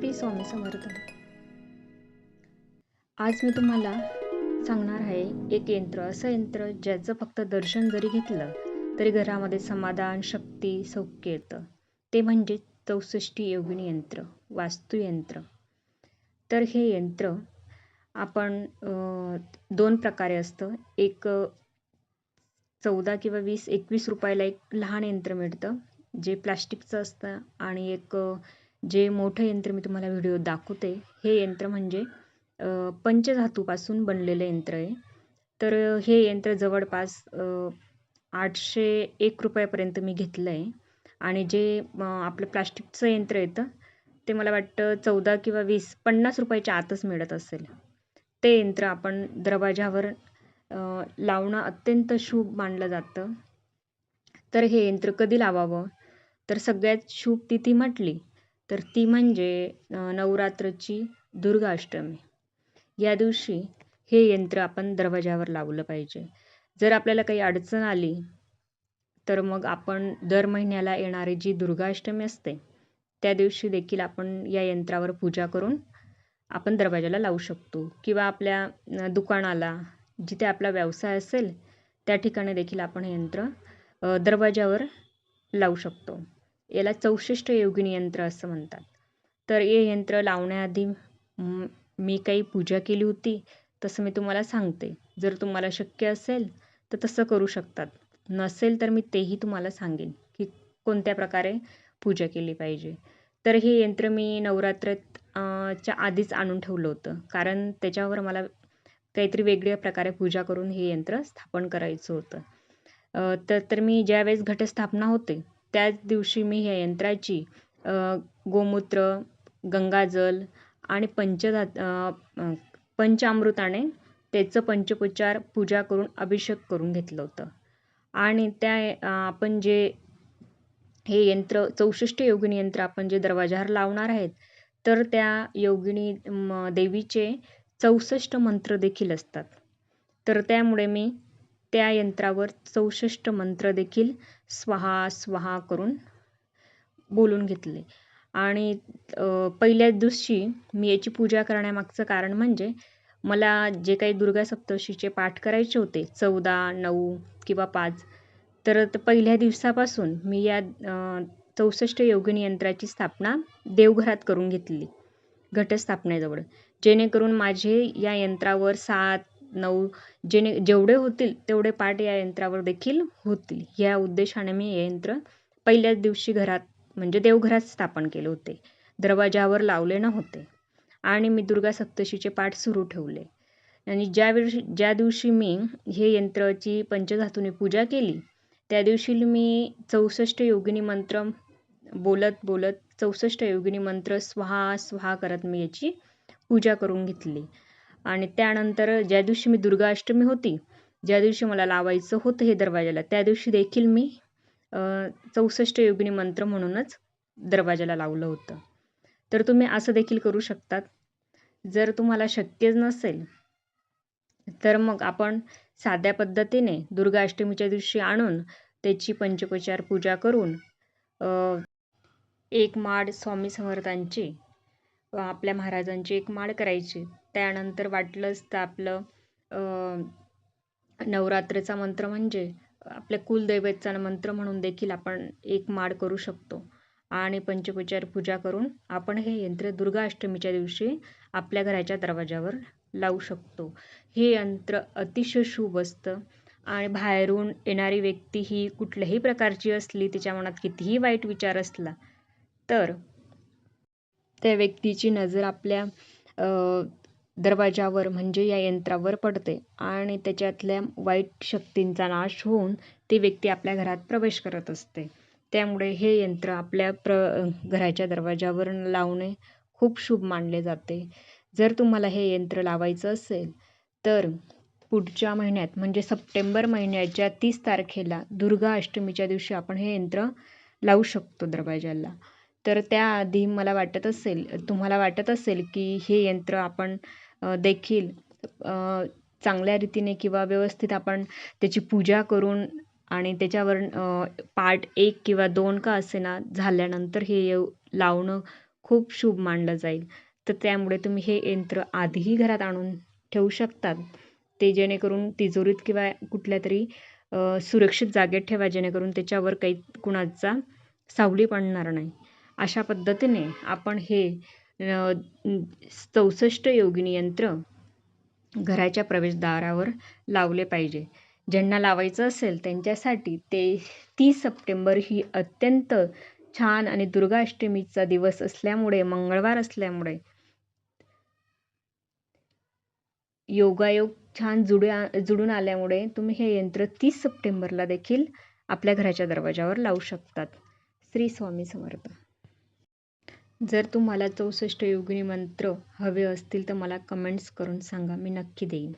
श्री स्वामी समर्थ आज मी तुम्हाला सांगणार आहे एक यंत्र असं यंत्र ज्याचं फक्त दर्शन जरी घेतलं तरी घरामध्ये समाधान शक्ती सौख्य येतं. ते म्हणजे चौसष्टी योगिनी यंत्र वास्तुयंत्र तर हे यंत्र आपण दोन प्रकारे असतं. एक चौदा किंवा वीस एकवीस रुपयाला एक लहान यंत्र मिळतं जे प्लास्टिकचं असतं. आणि एक जे मोठं यंत्र मी तुम्हाला व्हिडिओ दाखवते हे यंत्र म्हणजे पंचधातूपासून बनलेलं यंत्र आहे. तर हे यंत्र जवळपास आठशे एक रुपयापर्यंत मी घेतलं आहे. आणि जे आपलं प्लास्टिकचं यंत्र येतं ते मला वाटतं चौदा किंवा वीस पन्नास रुपयाच्या आतच मिळत असेल. ते यंत्र आपण दरवाजावर लावणं अत्यंत शुभ मानलं जातं. तर हे यंत्र कधी लावावं? तर सगळ्यात शुभ तिथी म्हटली तर ती म्हणजे नवरात्रची दुर्गाष्टमी. या दिवशी हे यंत्र आपण दरवाजावर लावलं पाहिजे. जर आपल्याला काही अडचण आली तर मग आपण दर महिन्याला येणारी जी दुर्गाष्टमी असते त्या दिवशी देखील आपण या यंत्रावर पूजा करून आपण दरवाजाला लावू शकतो. किंवा आपल्या दुकानाला जिथे आपला व्यवसाय असेल त्या ठिकाणी देखील आपण हे यंत्र दरवाजावर लावू शकतो. याला चौसष्ट योगिनी यंत्र असं म्हणतात. तर हे यंत्र लावण्याआधी मी काही पूजा केली होती तसं मी तुम्हाला सांगते. जर तुम्हाला शक्य असेल तर तसं करू शकतात. नसेल तर मी तेही तुम्हाला सांगेन की कोणत्या प्रकारे पूजा केली पाहिजे. तर हे यंत्र मी नवरात्रात च्या आधीच आणून ठेवलं होतं. कारण त्याच्यावर मला काहीतरी वेगळ्या प्रकारे पूजा करून हे यंत्र स्थापन करायचं होतं. तर तर मी ज्यावेळेस घटस्थापना होते त्याच दिवशी मी ह्या यंत्राची गोमूत्र गंगाजल आणि पंचधात पंचामृताने त्याचं पंचोपचार पूजा करून अभिषेक करून घेतलं होतं. आणि त्या आपण जे हे यंत्र चौसष्ट योगिनी यंत्र आपण जे दरवाजावर लावणार आहेत तर त्या योगिनी देवीचे चौसष्ट मंत्र देखील असतात. तर त्यामुळे मी त्या यंत्रावर चौसष्ट मंत्र देखील स्वाहा स्वाहा करून बोलून घेतले. आणि पहिल्या दिवशी मी याची पूजा करण्यामागचं कारण म्हणजे मला जे काही दुर्गा सप्तशीचे पाठ करायचे होते चौदा नऊ किंवा पाच तर पहिल्या दिवसापासून मी या चौसष्ट योगिनी यंत्राची स्थापना देवघरात करून घेतली घटस्थापनेजवळ. जेणेकरून माझे या यंत्रावर सात नऊ जेणे जेवढे होतील तेवढे पाठ या यंत्रावर देखील होतील. या उद्देशाने मी हे यंत्र पहिल्याच दिवशी घरात म्हणजे देवघरात स्थापन केले होते. दरवाजावर लावले नव्हते. आणि मी दुर्गा सप्तशीचे पाठ सुरू ठेवले. आणि ज्या ज्या दिवशी मी हे यंत्राची पंचधातूने पूजा केली त्या दिवशी मी चौसष्ट योगिनी मंत्र बोलत बोलत चौसष्ट योगिनी मंत्र स्वाहा स्वाहा करत मी याची पूजा करून घेतली. आणि त्यानंतर ज्या दिवशी मी दुर्गाष्टमी होती ज्या दिवशी मला लावायचं होतं हे दरवाजाला त्या दिवशी देखील मी चौसष्ट योगिनी मंत्र म्हणूनच दरवाजाला लावलं होतं. तर तुम्ही असं देखील करू शकतात. जर तुम्हाला शक्यच नसेल तर मग आपण साध्या पद्धतीने दुर्गाष्टमीच्या दिवशी आणून त्याची पंचोपचार पूजा करून एक माड स्वामी समर्थांची आपल्या महाराजांची एक माळ करायची. त्यानंतर वाटलंच तर आपलं नवरात्रीचा मंत्र म्हणजे आपल्या कुलदैवतचा मंत्र म्हणून देखील आपण एक माळ करू शकतो. आणि पंचोपचार पूजा करून आपण हे यंत्र दुर्गाष्टमीच्या दिवशी आपल्या घराच्या दरवाजावर लावू शकतो. हे यंत्र अतिशय शुभ असतं. आणि बाहेरून येणारी व्यक्ती ही कुठल्याही प्रकारची असली तिच्या मनात कितीही वाईट विचार असला तर त्या व्यक्तीची नजर आपल्या दरवाजावर म्हणजे या यंत्रावर पडते आणि त्याच्यातल्या वाईट शक्तींचा नाश होऊन ती व्यक्ती आपल्या घरात प्रवेश करत असते. त्यामुळे हे यंत्र आपल्या प्र घराच्या दरवाजावर लावणे खूप शुभ मानले जाते. जर तुम्हाला हे यंत्र लावायचं असेल तर पुढच्या महिन्यात म्हणजे सप्टेंबर महिन्याच्या तीस तारखेला दुर्गा अष्टमीच्या दिवशी आपण हे यंत्र लावू शकतो दरवाजाला तर त्याआधी मला वाटत असेल तुम्हाला वाटत असेल की हे यंत्र आपण देखील चांगल्या रीतीने किंवा व्यवस्थित आपण त्याची पूजा करून आणि त्याच्यावर पार्ट एक किंवा दोन का असेना झाल्यानंतर हे लावणं खूप शुभ मानलं जाईल. तर त्यामुळे तुम्ही हे यंत्र आधीही घरात आणून ठेवू शकतात. ते जेणेकरून तिजोरीत किंवा कुठल्या तरी सुरक्षित जागेत ठेवा जेणेकरून त्याच्यावर काही कुणाचा सावली पडणार नाही. अशा पद्धतीने आपण हे चौसष्ट योगिनी यंत्र घराच्या प्रवेशद्वारावर लावले पाहिजे. ज्यांना लावायचं असेल त्यांच्यासाठी ते तीस सप्टेंबर ही अत्यंत छान आणि दुर्गाष्टमीचा दिवस असल्यामुळे मंगळवार असल्यामुळे योगायोग छान जुड्या जुडून आल्यामुळे तुम्ही हे यंत्र तीस सप्टेंबरला देखील आपल्या घराच्या दरवाजावर लावू शकतात. श्री स्वामी समर्थ. जर तुम्हाला चौसष्ट योगिनी मंत्र हवे असतील तर मला कमेंट्स करून सांगा. मी नक्की देईन.